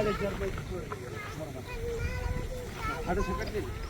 Gracias. ¿Qué es eso?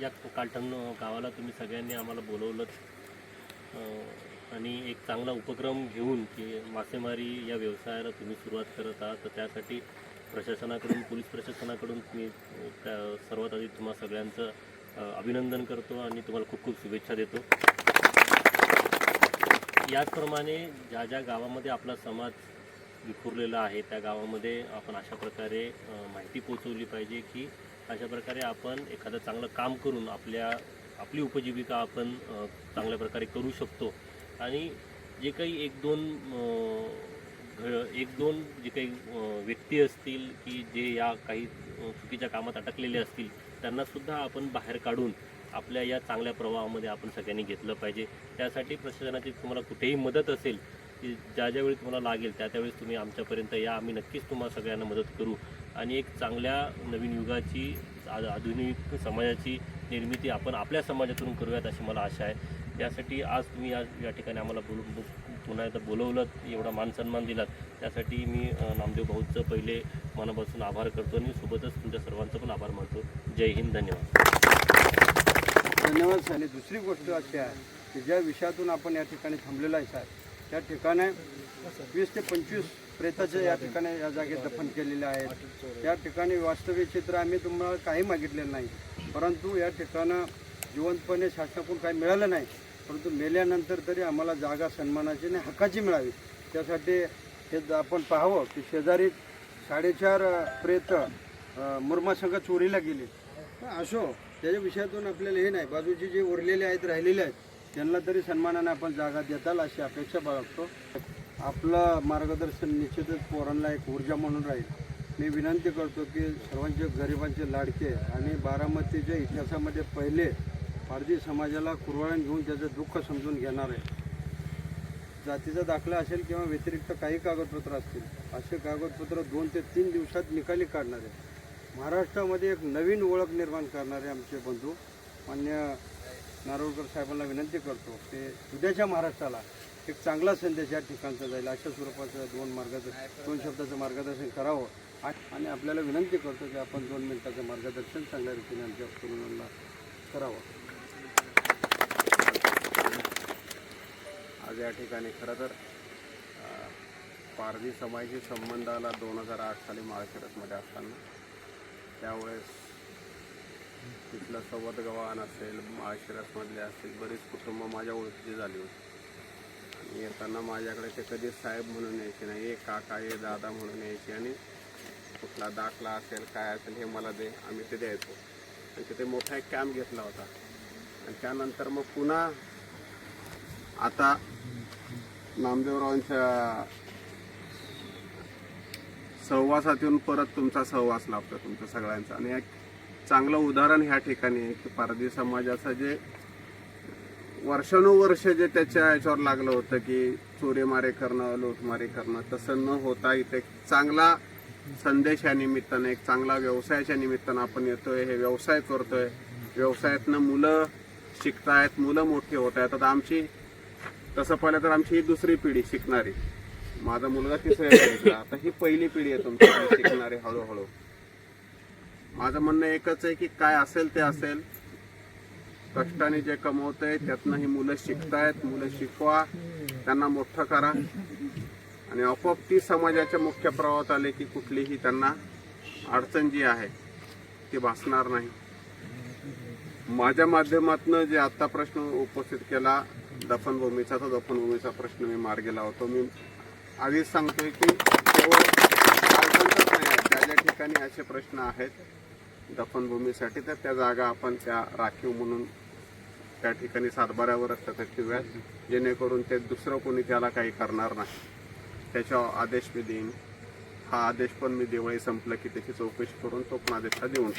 या कालटण गावाला तुम्ही सगळ्यांनी आम्हाला बोलवलंच आणि एक चांगला उपक्रम घेऊन की मासेमारी या व्यवसायाला तुम्ही सुरुवात करत आहात. तर त्यासाठी प्रशासनाकडून पोलीस प्रशासनाकडून मी त्या सर्वात आधी तुम्हा सगळ्यांचं अभिनंदन करतो आणि तुम्हाला खूप खूप शुभेच्छा देतो. याचप्रमाणे ज्या ज्या गावामध्ये आपला समाज विखुरलेला आहे त्या गावामध्ये आपण अशा प्रकारे माहिती पोचवली पाहिजे की अशा प्रकारे आपण एखादं चांगलं काम करून आपल्या आपली उपजीविका आपण चांगल्या प्रकारे करू शकतो. आणि जे काही एक दोन घ एक दोन जे काही व्यक्ती असतील की जे या काही चुकीच्या कामात अटकलेले असतील त्यांनासुद्धा आपण बाहेर काढून आपल्या या चांगल्या प्रवाहामध्ये आपण सगळ्यांनी घेतलं पाहिजे. त्यासाठी प्रशासनाची तुम्हाला कुठेही मदत असेल की ज्या ज्यावेळी तुम्हाला लागेल त्या त्यावेळेस तुम्ही आमच्यापर्यंत या. आम्ही नक्कीच तुम्हाला सगळ्यांना मदत करू. आणि एक चांगल्या नवीन युगाची आ- आधुनिक समाजाची निर्मिती आपण आपल्या समाजातून करूयात अशी मला आशा आहे. त्यासाठी आज तुम्ही या या ठिकाणी आम्हाला बोलू पुन्हा एकदा बोलवलं एवढा मान सन्मान दिलात. त्यासाठी मी नामदेव भाऊचं पहिले मनापासून आभार करतो आणि सोबतच तुमच्या सर्वांचं पण आभार मानतो. जय हिंद धन्यवाद. धन्यवाद साहेब. आणि दुसरी गोष्ट अशी आहे की ज्या विषयातून आपण या ठिकाणी थांबलेला आहे साहेब त्या ठिकाणी वीस ते पंचवीस प्रेताचे या ठिकाणी या जागेत दफन केलेले आहेत. या ठिकाणी वास्तविक चित्र आम्ही तुम्हाला काही मागितलेलं नाही. परंतु या ठिकाणं जिवंतपणे शासनाकडून काही मिळालं नाही. परंतु मेल्यानंतर तरी आम्हाला जागा सन्मानाची आणि हक्काची मिळावी. त्यासाठी हे आपण पाहावं की शेजारी साडेचार प्रेत अ, मुरमासंघ चोरीला गेले. असो त्याच्या विषयातून आपल्याला हे नाही. बाजूचे जे उरलेले आहेत राहिलेले आहेत त्यांना तरी सन्मानाने आपण जागा देताल अशी अपेक्षा बाळगतो. आपलं मार्गदर्शन निश्चितच पोरांना एक ऊर्जा म्हणून राहील. मी विनंती करतो की सर्वांचे गरिबांचे लाडके आणि बारामतीच्या इतिहासामध्ये पहिले पारधी समाजाला कुरवाळण घेऊन त्याचं दुःख समजून घेणार आहे. जातीचा दाखला असेल किंवा व्यतिरिक्त काही कागदपत्र असतील असे कागदपत्र दोन ते तीन दिवसात निकाली काढणार. आहे महाराष्ट्रामध्ये एक नवीन ओळख निर्माण करणारे आमचे बंधू मान्य नारोळकर साहेबांना विनंती करतो की उद्याच्या महाराष्ट्राला एक चांगला संदेश या ठिकाणचा जाईल. अशा स्वरूपाचं दोन मार्गदर्शन दोन शब्दाचं मार्गदर्शन करावं. आणि आपल्याला विनंती करतो की आपण दोन मिनिटाचं मार्गदर्शन चांगल्या रीतीने आमच्या तरुणांना करावं. आज या ठिकाणी खरं तर पारधी समाजाशी संबंध आला दोन हजार आठ साली माळशिरसमध्ये असताना त्यावेळेस तिथलं संवाद गवान असेल माळशिरसमधले असतील बरीच कुटुंब माझ्या ओळखीची झाली होती. आणि येताना माझ्याकडे ते कधी साहेब म्हणून यायचे नाही ये काका ये दादा म्हणून यायचे आणि कुठला दाखला असेल काय असेल हे मला दे आम्ही ते द्यायचो. आणि तिथे मोठा एक कॅम्प घेतला होता. आणि त्यानंतर मग पुन्हा आता नामदेवरावांच्या सहवासात येऊन परत तुमचा सहवास लाभतो तुमच्या सगळ्यांचा. आणि एक चांगलं उदाहरण ह्या ठिकाणी आहे की पारधी समाजाचं जे वर्षानुवर्ष जे त्याच्या याच्यावर लागलं होतं की चोरीमारे करणं लूटमारी करणं तसं न होता इथे एक चांगला संदेश या निमित्तानं एक चांगला व्यवसायाच्या निमित्तानं आपण येतोय हे व्यवसाय करतोय. व्यवसायातनं मुलं शिकतायत मुलं मोठी होत आहेत आता आमची तसं पाहिलं तर आमची ही दुसरी पिढी शिकणारी. माझा मुलगा तिसऱ्या पिढीतला आता ही पहिली पिढी आहे तुमची शिकणारी हळूहळू. माझं म्हणणं एकच आहे की काय असेल ते असेल. कष्टाने जे कमवतंय त्यातनं ही मुलं शिकतायत मुलं शिकवा त्यांना मोठं करा. आणि आपोआप ती समाजाच्या मुख्य प्रवाहात आले की कुठलीही त्यांना अडचण जी आहे ती भासणार नाही. माझ्या माध्यमातून जे आत्ता प्रश्न उपस्थित केला दफनभूमीचा तो दफनभूमीचा प्रश्न मी मार्गी लावतो. मी आधीच सांगतोय की केवळ नाही आहे ज्या ज्या ठिकाणी असे प्रश्न आहेत दफनभूमीसाठी तर त्या जागा आपण त्या राखीव म्हणून त्या ठिकाणी सातबाऱ्यावरच त्याचा ठेवूयात जेणेकरून ते दुसरं कोणी त्याला काही करणार नाही. त्याच्या आदेश मी देईन. हा आदेश पण मी दिवाळी संपलं की त्याची चौकशी करून तो पण आदेश हा देऊन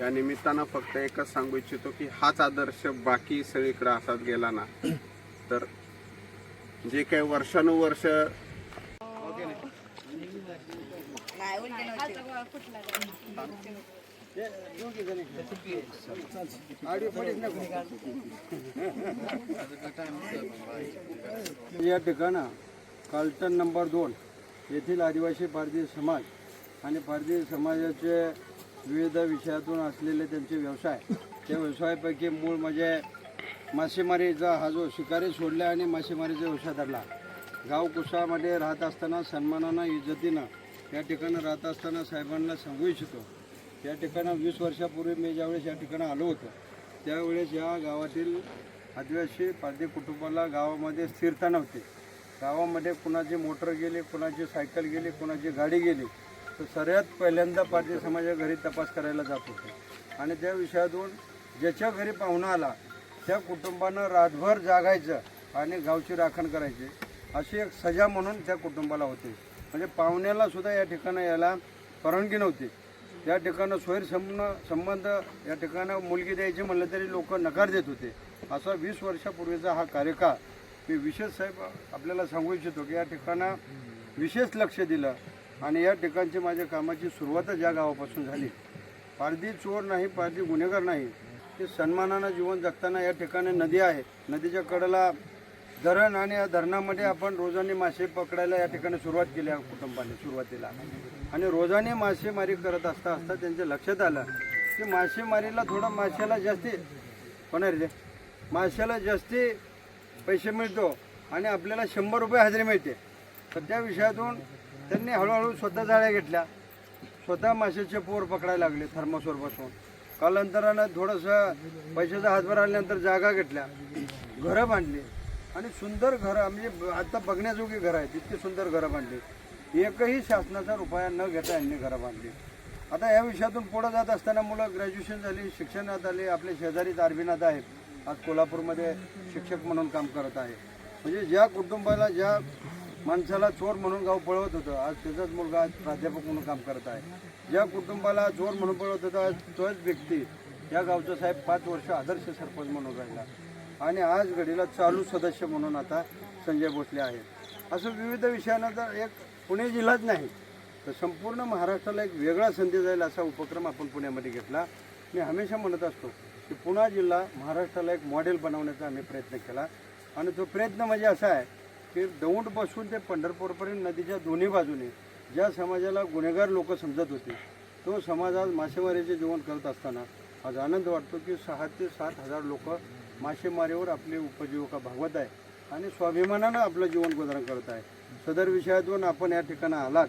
या निमित्तानं फक्त एकच सांगू इच्छितो की हाच आदर्श बाकी सगळीकडे असाच गेला ना तर जे काही वर्षानुवर्ष या ठिकाणं कालटन नंबर दोन येथील आदिवासी भारतीय समाज आणि भारतीय समाजाचे विविध विषयातून असलेले त्यांचे व्यवसाय. त्या व्यवसायापैकी मूळ म्हणजे मासेमारीचा हा जो शिकारी सोडला आणि मासेमारीचा व्यवसाय धरला. गाव कुसामध्ये राहत असताना सन्मानानं इज्जतीनं त्या ठिकाणी राहत असताना साहेबांना सांगू इच्छितो त्या ठिकाणं वीस वर्षापूर्वी मी ज्यावेळेस या ठिकाणी आलो होतो त्यावेळेस या गावातील आदिवासी पारधी कुटुंबाला गावामध्ये स्थिरता नव्हती. गावामध्ये कुणाची मोटर गेली कुणाची सायकल गेली कुणाची गाडी गेली तर सर्वात पहिल्यांदा पारधी समाजा घरी तपास करायला जात होते. आणि त्या विषयातून ज्याच्या घरी पाहुणा आला त्या कुटुंबानं रातभर जागायचं आणि गावची राखण करायची अशी एक सजा म्हणून त्या कुटुंबाला होती. म्हणजे पाहुण्याला सुद्धा या ठिकाणी यायला परवानगी नव्हती. या ठिकाणं सोयीर संबंध संबंध या ठिकाणं मुलगी द्यायची म्हणलं तरी लोक नकार देत होते. असा वीस वर्षापूर्वीचा हा कार्यकाळ मी विशेष साहेब आपल्याला सांगू इच्छितो की या ठिकाणं विशेष लक्ष दिलं आणि या ठिकाणची माझ्या कामाची सुरुवातच या गावापासून झाली. पारधी चोर नाही पारधी गुन्हेगार नाही. ते सन्मानानं जीवन जगताना या ठिकाणी नदी आहे. नदीच्या कडेला धरण आणि या धरणामध्ये आपण रोजाने मासे पकडायला या ठिकाणी सुरुवात केली आहे कुटुंबाने सुरुवातीला. आणि रोजाने मासेमारी करत असता असता त्यांच्या लक्षात आलं की मासेमारीला थोडं माशाला जास्ती होणार रे? माशाला जास्ती पैसे मिळतो आणि आपल्याला शंभर रुपये हजेरी मिळते. तर त्या विषयातून त्यांनी हळूहळू स्वतः जाळ्या घेतल्या. स्वतः माशाचे पोर पकडायला लागले थर्मासवर बसून कालांतरानं थोडंसं पैशाचा हातभार आल्यानंतर जागा घेतल्या. घरं बांधली. आणि सुंदर घरं म्हणजे आता बघण्याजोगी घरं आहेत इतकी सुंदर घरं बांधली. एकही शासनाचा रुपया न घेता यांनी घरं बांधली. आता या विषयातून पुढं जात असताना मुलं ग्रॅज्युएशन झाली शिक्षणात आले आपले शेजारीच आरबीनाथ आहेत. आज कोल्हापूरमध्ये शिक्षक म्हणून काम करत आहे. म्हणजे ज्या कुटुंबाला ज्या माणसाला चोर म्हणून गाव पळवत होतं आज त्याचाच मुलगा आज प्राध्यापक म्हणून काम करत आहे. ज्या कुटुंबाला चोर म्हणून पळवत होता आज तोच व्यक्ती या गावचा साहेब पाच वर्ष आदर्श सरपंच म्हणून राहिला. आणि आज घडीला चालू सदस्य म्हणून आता संजय भोसले आहेत. असं विविध विषयांना तर एक पुणे जिल्हाच नाही तर संपूर्ण महाराष्ट्राला एक वेगळा संधी जाईल असा उपक्रम आपण पुण्यामध्ये घेतला. मी हमेशा म्हणत असतो की पुणा जिल्हा महाराष्ट्राला एक मॉडेल बनवण्याचा आम्ही प्रयत्न केला. आणि तो प्रयत्न म्हणजे असा आहे की दौंडपासून ते पंढरपूरपर्यंत नदीच्या दोन्ही बाजूने ज्या समाजाला गुन्हेगार लोक समजत होते तो समाज आज मासेमारीचे जीवन करत असताना आज आनंद वाटतो की सहा ते सात हजार लोक मासेमारीवर आपली उपजीविका भागवत आहे आणि स्वाभिमानानं आपलं जीवन गुजारण करत आहे. सदर विषयातून आपण या ठिकाणी आलात.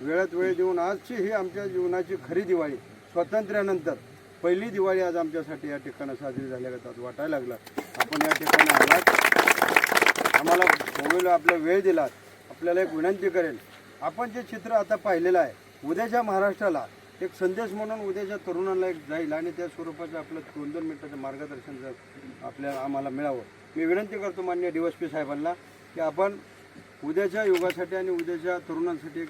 वेळात वेळ देऊन आजची ही आमच्या जीवनाची खरी दिवाळी स्वातंत्र्यानंतर पहिली दिवाळी आज आमच्यासाठी या ठिकाणी साजरी झाल्यागत वाटायला लागलं. आपण या ठिकाणी आलात. आम्हाला मोबाईल आपला वेळ दिलात. आपल्याला एक विनंती करेल. आपण जे चित्र आता पाहिलेलं आहे उद्याच्या महाराष्ट्राला एक संदेश म्हणून उद्याच्या तरुणांना एक जाईल आणि त्या स्वरूपाचं आपलं दोन दोन मिनिटाचं मार्गदर्शन जर आपल्याला आम्हाला मिळावं. मी विनंती करतो मान्य डी एस पी साहेबांना की आपण उद्याच्या युगासाठी आणि उद्याच्या तरुणांसाठी एक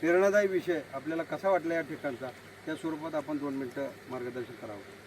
प्रेरणादायी विषय आपल्याला कसा वाटला या ठिकाणचा त्या स्वरूपात आपण दोन मिनटं मार्गदर्शन करावं.